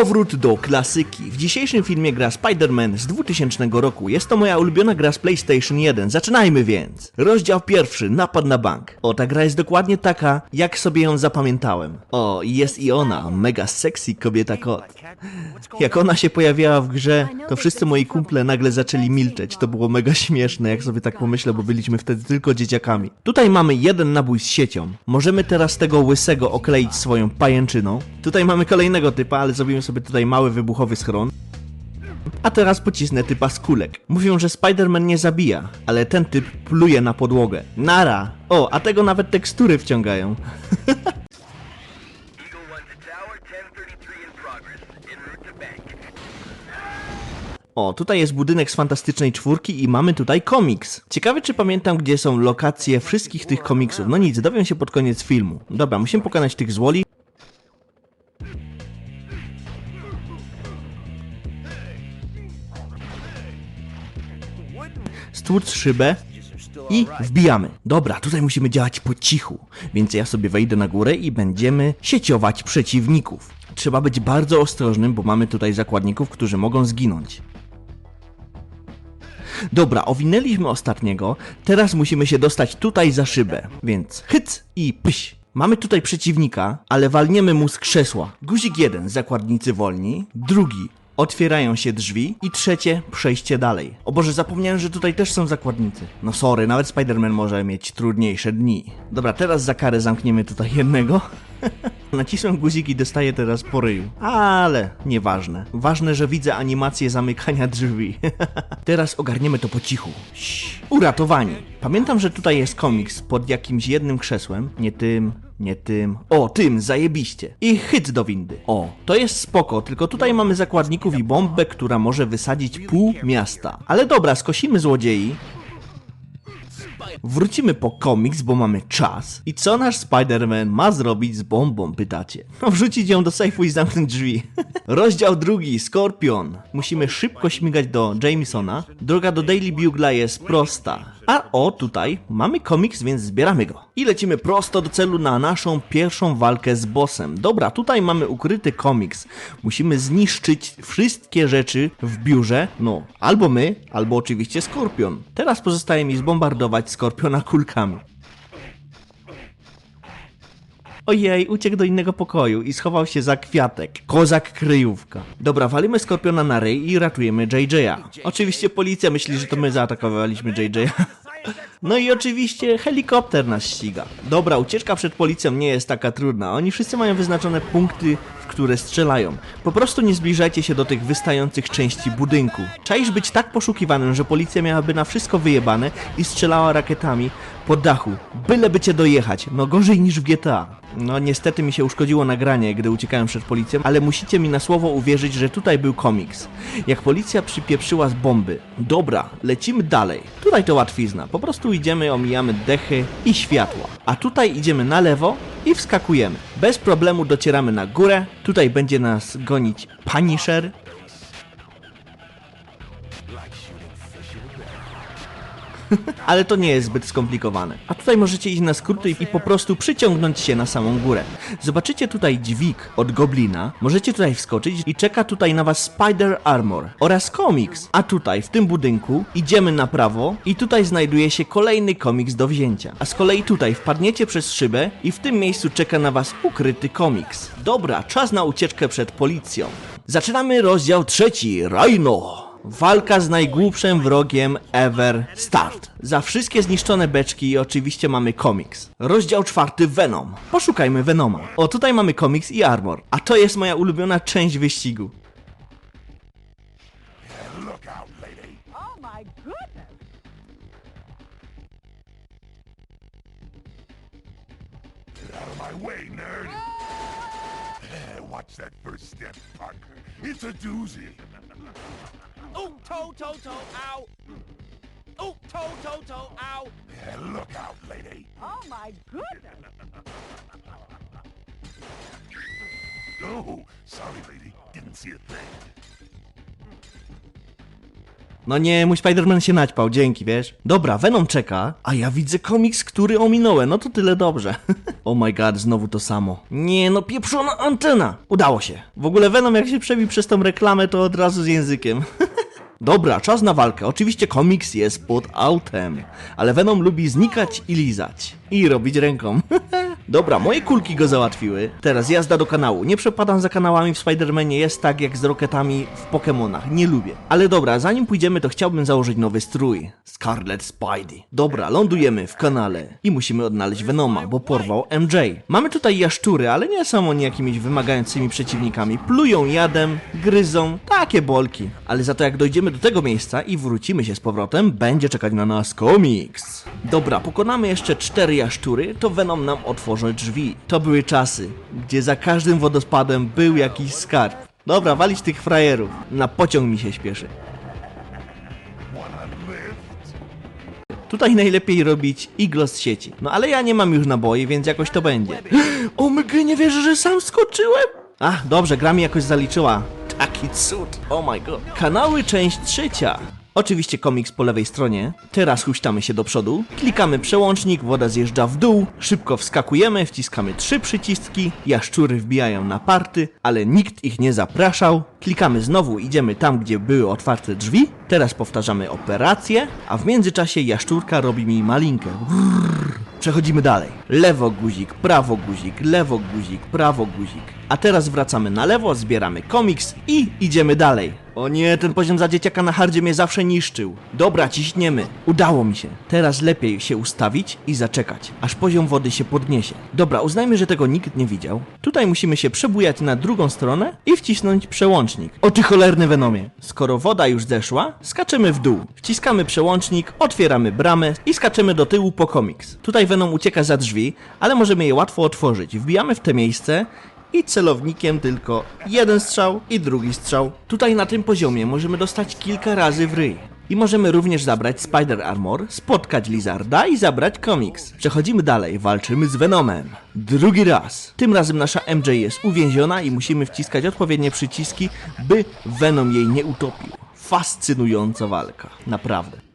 Powrót do klasyki. W dzisiejszym filmie gra Spider-Man z 2000 roku. Jest to moja ulubiona gra z PlayStation 1. Zaczynajmy więc. Rozdział pierwszy, napad na bank. O, ta gra jest dokładnie taka, jak sobie ją zapamiętałem. O, jest i ona, mega sexy kobieta kot. Jak ona się pojawiała w grze, to wszyscy moi kumple nagle zaczęli milczeć. To było mega śmieszne, jak sobie tak pomyślę, bo byliśmy wtedy tylko dzieciakami. Tutaj mamy jeden nabój z siecią. Możemy teraz tego łysego okleić swoją pajęczyną. Tutaj mamy kolejnego typa, ale zrobimy sobie tutaj mały wybuchowy schron. A teraz pocisnę typa z kulek. Mówią, że Spider-Man nie zabija, ale ten typ pluje na podłogę. Nara! O, a tego nawet tekstury wciągają. Eagle One to Tower 1033 in progress. En route to bank. O, tutaj jest budynek z Fantastycznej Czwórki i mamy tutaj komiks. Ciekawe, czy pamiętam, gdzie są lokacje wszystkich tych komiksów. No nic, dowiem się pod koniec filmu. Dobra, musimy pokonać tych złoli. Stłuc szybę i wbijamy. Dobra, tutaj musimy działać po cichu, więc ja sobie wejdę na górę i będziemy sieciować przeciwników. Trzeba być bardzo ostrożnym, bo mamy tutaj zakładników, którzy mogą zginąć. Dobra, owinęliśmy ostatniego, teraz musimy się dostać tutaj za szybę, więc hyc i pyś. Mamy tutaj przeciwnika, ale walniemy mu z krzesła. Guzik jeden, zakładnicy wolni, drugi, otwierają się drzwi i trzecie, przejście dalej. O Boże, zapomniałem, że tutaj też są zakładnicy. No sorry, nawet Spider-Man może mieć trudniejsze dni. Dobra, teraz za karę zamkniemy tutaj jednego. Nacisłem guzik i dostaję teraz po ryju. Ale nieważne. Ważne, że widzę animację zamykania drzwi. teraz ogarniemy to po cichu. Uratowani. Pamiętam, że tutaj jest komiks pod jakimś jednym krzesłem. Nie tym, nie tym. O, tym, zajebiście. I hyc do windy. O, to jest spoko, tylko tutaj mamy zakładników i bombę, która może wysadzić pół miasta. Ale dobra, skosimy złodziei. Wrócimy po komiks, bo mamy czas. I co nasz Spider-Man ma zrobić z bombą, pytacie? No wrzucić ją do sejfu i zamknąć drzwi. Rozdział drugi, Skorpion. Musimy szybko śmigać do Jamesona. Droga do Daily Bugla jest prosta. A o, tutaj mamy komiks, więc zbieramy go. I lecimy prosto do celu na naszą pierwszą walkę z bossem. Dobra, tutaj mamy ukryty komiks. Musimy zniszczyć wszystkie rzeczy w biurze. No, albo my, albo oczywiście Skorpion. Teraz pozostaje mi zbombardować Skorpiona kulkami. Ojej, uciekł do innego pokoju i schował się za kwiatek. Kozak kryjówka. Dobra, walimy Skorpiona na ryj i ratujemy JJ'a. Oczywiście policja myśli, że to my zaatakowaliśmy JJ'a. No i oczywiście helikopter nas ściga. Dobra, ucieczka przed policją nie jest taka trudna. Oni wszyscy mają wyznaczone punkty, w które strzelają. Po prostu nie zbliżajcie się do tych wystających części budynku. Czaisz być tak poszukiwanym, że policja miałaby na wszystko wyjebane i strzelała rakietami po dachu. Byleby cię dojechać. No gorzej niż w GTA. No niestety mi się uszkodziło nagranie, gdy uciekałem przed policją, ale musicie mi na słowo uwierzyć, że tutaj był komiks. Jak policja przypieprzyła z bomby. Dobra, lecimy dalej. Tutaj to łatwizna. Po prostu idziemy, omijamy dechy i światła. A tutaj idziemy na lewo i wskakujemy. Bez problemu docieramy na górę. Tutaj będzie nas gonić Punisher. ale to nie jest zbyt skomplikowane. A tutaj możecie iść na skróty i po prostu przyciągnąć się na samą górę. Zobaczycie tutaj dźwig od goblina, możecie tutaj wskoczyć i czeka tutaj na was Spider Armor oraz komiks. A tutaj, w tym budynku, idziemy na prawo i tutaj znajduje się kolejny komiks do wzięcia. A z kolei tutaj wpadniecie przez szybę i w tym miejscu czeka na was ukryty komiks. Dobra, czas na ucieczkę przed policją. Zaczynamy rozdział trzeci, Rhino. Walka z najgłupszym wrogiem ever start. Za wszystkie zniszczone beczki oczywiście mamy komiks. Rozdział czwarty Venom. Poszukajmy Venoma. O, tutaj mamy komiks i armor. A to jest moja ulubiona część wyścigu. That first step, partner. It's a doozy. Ooh, toe, toe, toe, ow. Ooh, toe, toe, toe, ow. Eh, Look out, lady. Oh my goodness! Oh, sorry, lady. Didn't see a thing. No nie, mój Spider-Man się naćpał, dzięki, wiesz. Dobra, Venom czeka, a ja widzę komiks, który ominąłem, no to tyle dobrze. oh my god, znowu to samo. Nie, no pieprzona antena. Udało się. W ogóle Venom jak się przebił przez tą reklamę, to od razu z językiem. Dobra, czas na walkę. Oczywiście komiks jest pod autem, ale Venom lubi znikać i lizać. I robić ręką. Dobra, moje kulki go załatwiły. Teraz jazda do kanału. Nie przepadam za kanałami w Spider-Manie, jest tak jak z roketami w Pokémonach. Nie lubię. Ale dobra, zanim pójdziemy, to chciałbym założyć nowy strój. Scarlet Spidey. Dobra, lądujemy w kanale i musimy odnaleźć Venoma, bo porwał MJ. Mamy tutaj jaszczury, ale nie są oni jakimiś wymagającymi przeciwnikami. Plują jadem, gryzą, takie bolki. Ale za to jak dojdziemy do tego miejsca i wrócimy się z powrotem, będzie czekać na nas komiks. Dobra, pokonamy jeszcze cztery jaszczury, to Venom nam otworzy drzwi. To były czasy, gdzie za każdym wodospadem był jakiś skarb. Dobra, walić tych frajerów. Na pociąg mi się śpieszy. Tutaj najlepiej robić iglo z sieci. No ale ja nie mam już naboi, więc jakoś to będzie. O my nie wierzę, że sam skoczyłem! Ach, dobrze, gra mi jakoś zaliczyła. Taki cud, oh my god. Kanały, część trzecia. Oczywiście komiks po lewej stronie. Teraz huśtamy się do przodu. Klikamy przełącznik, woda zjeżdża w dół. Szybko wskakujemy, wciskamy trzy przyciski. Jaszczury wbijają na party, ale nikt ich nie zapraszał. Klikamy znowu, idziemy tam, gdzie były otwarte drzwi. Teraz powtarzamy operację, a w międzyczasie jaszczurka robi mi malinkę. Przechodzimy dalej. Lewo guzik, prawo guzik, lewo guzik, prawo guzik. A teraz wracamy na lewo, zbieramy komiks i idziemy dalej. O nie, ten poziom za dzieciaka na hardzie mnie zawsze niszczył. Dobra, ciśniemy. Udało mi się. Teraz lepiej się ustawić i zaczekać, aż poziom wody się podniesie. Dobra, uznajmy, że tego nikt nie widział. Tutaj musimy się przebujać na drugą stronę i wcisnąć przełącznik. O ty cholerny Venomie. Skoro woda już zeszła, skaczemy w dół. Wciskamy przełącznik, otwieramy bramę i skaczemy do tyłu po komiks. Tutaj Venom ucieka za drzwi, ale możemy je łatwo otworzyć. Wbijamy w te miejsce i celownikiem tylko jeden strzał i drugi strzał. Tutaj na tym poziomie możemy dostać kilka razy w ryj. I możemy również zabrać Spider Armor, spotkać Lizarda i zabrać komiks. Przechodzimy dalej, walczymy z Venomem. Drugi raz. Tym razem nasza MJ jest uwięziona i musimy wciskać odpowiednie przyciski, by Venom jej nie utopił. Fascynująca walka, naprawdę.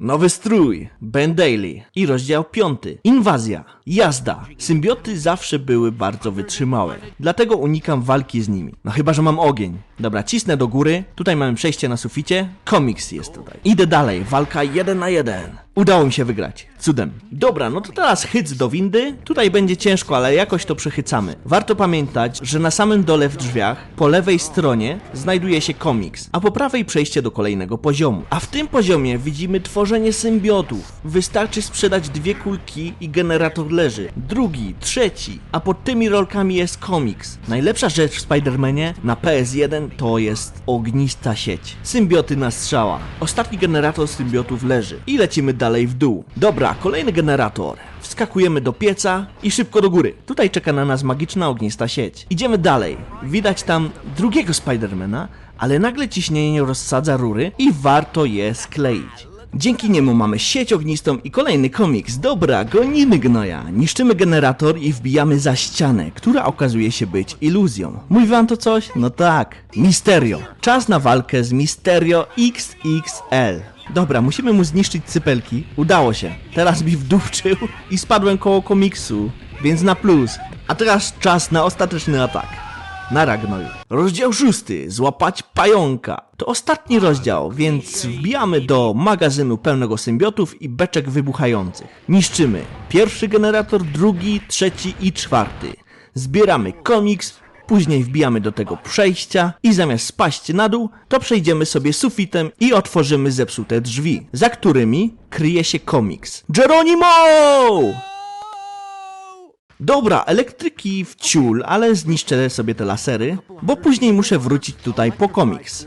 Nowy strój, Ben Daily i rozdział piąty. Inwazja, jazda. Symbioty zawsze były bardzo wytrzymałe, dlatego unikam walki z nimi. No chyba, że mam ogień. Dobra, cisnę do góry, tutaj mamy przejście na suficie, komiks jest tutaj. Idę dalej, walka jeden na jeden. Udało mi się wygrać, cudem. Dobra, no to teraz hyc do windy. Tutaj będzie ciężko, ale jakoś to przechycamy. Warto pamiętać, że na samym dole w drzwiach, po lewej stronie, znajduje się komiks, a po prawej przejście do kolejnego poziomu. A w tym poziomie widzimy tworzenie symbiotów. Wystarczy sprzedać dwie kulki i generator leży. Drugi, trzeci, a pod tymi rolkami jest komiks. Najlepsza rzecz w Spider-Manie na PS1 to jest ognista sieć. Symbioty na strzała. Ostatni generator symbiotów leży. I lecimy dalej w dół. Dobra, kolejny generator. Wskakujemy do pieca i szybko do góry. Tutaj czeka na nas magiczna ognista sieć. Idziemy dalej. Widać tam drugiego Spidermana, ale nagle ciśnienie rozsadza rury i warto je skleić. Dzięki niemu mamy sieć ognistą i kolejny komiks. Dobra, gonimy gnoja. Niszczymy generator i wbijamy za ścianę, która okazuje się być iluzją. Mówi wam to coś? No tak. Misterio. Czas na walkę z Misterio XXL. Dobra, musimy mu zniszczyć cypelki. Udało się. Teraz mi wdupczył i spadłem koło komiksu, więc na plus. A teraz czas na ostateczny atak. Nara gnoju. Rozdział szósty. Złapać pająka. To ostatni rozdział, więc wbijamy do magazynu pełnego symbiotów i beczek wybuchających. Niszczymy pierwszy generator, drugi, trzeci i czwarty. Zbieramy komiks, później wbijamy do tego przejścia i zamiast spaść na dół, to przejdziemy sobie sufitem i otworzymy zepsute drzwi, za którymi kryje się komiks. Geronimo! Dobra, elektryki w ciul, ale zniszczę sobie te lasery, bo później muszę wrócić tutaj po komiks.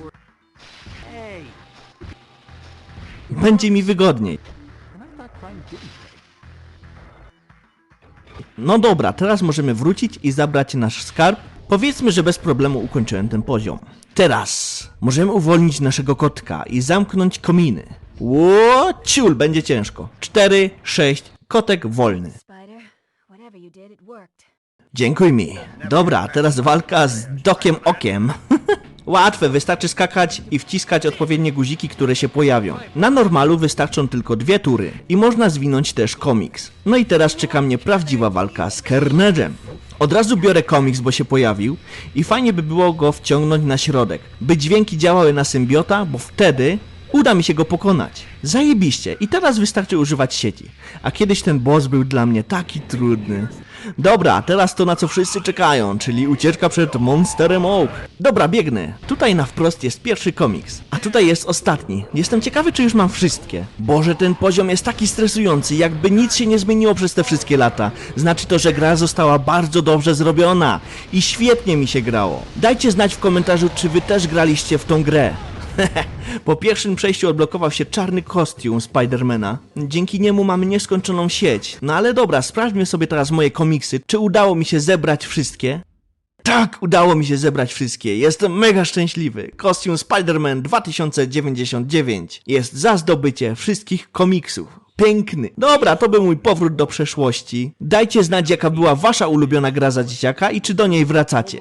Będzie mi wygodniej. No dobra, teraz możemy wrócić i zabrać nasz skarb. Powiedzmy, że bez problemu ukończyłem ten poziom. Teraz możemy uwolnić naszego kotka i zamknąć kominy. Ło, ciul, będzie ciężko. 4, 6, kotek wolny. Dziękuj mi. Dobra, teraz walka z Dokiem Okiem. Łatwe, wystarczy skakać i wciskać odpowiednie guziki, które się pojawią. Na normalu wystarczą tylko dwie tury i można zwinąć też komiks. No i teraz czeka mnie prawdziwa walka z Carnage'em. Od razu biorę komiks, bo się pojawił i fajnie by było go wciągnąć na środek, by dźwięki działały na symbiota, bo wtedy uda mi się go pokonać. Zajebiście i teraz wystarczy używać sieci. A kiedyś ten boss był dla mnie taki trudny. Dobra, teraz to na co wszyscy czekają, czyli ucieczka przed Monsterem Oak. Dobra, biegnę. Tutaj na wprost jest pierwszy komiks, a tutaj jest ostatni. Jestem ciekawy, czy już mam wszystkie. Boże, ten poziom jest taki stresujący, jakby nic się nie zmieniło przez te wszystkie lata. Znaczy to, że gra została bardzo dobrze zrobiona i świetnie mi się grało. Dajcie znać w komentarzu, czy wy też graliście w tą grę. Po pierwszym przejściu odblokował się czarny kostium Spidermana. Dzięki niemu mamy nieskończoną sieć. No ale dobra, sprawdźmy sobie teraz moje komiksy. Czy udało mi się zebrać wszystkie? Tak, udało mi się zebrać wszystkie. Jestem mega szczęśliwy. Kostium Spider-Man 2099 jest za zdobycie wszystkich komiksów. Piękny. Dobra, to był mój powrót do przeszłości. Dajcie znać, jaka była wasza ulubiona gra za dzieciaka i czy do niej wracacie.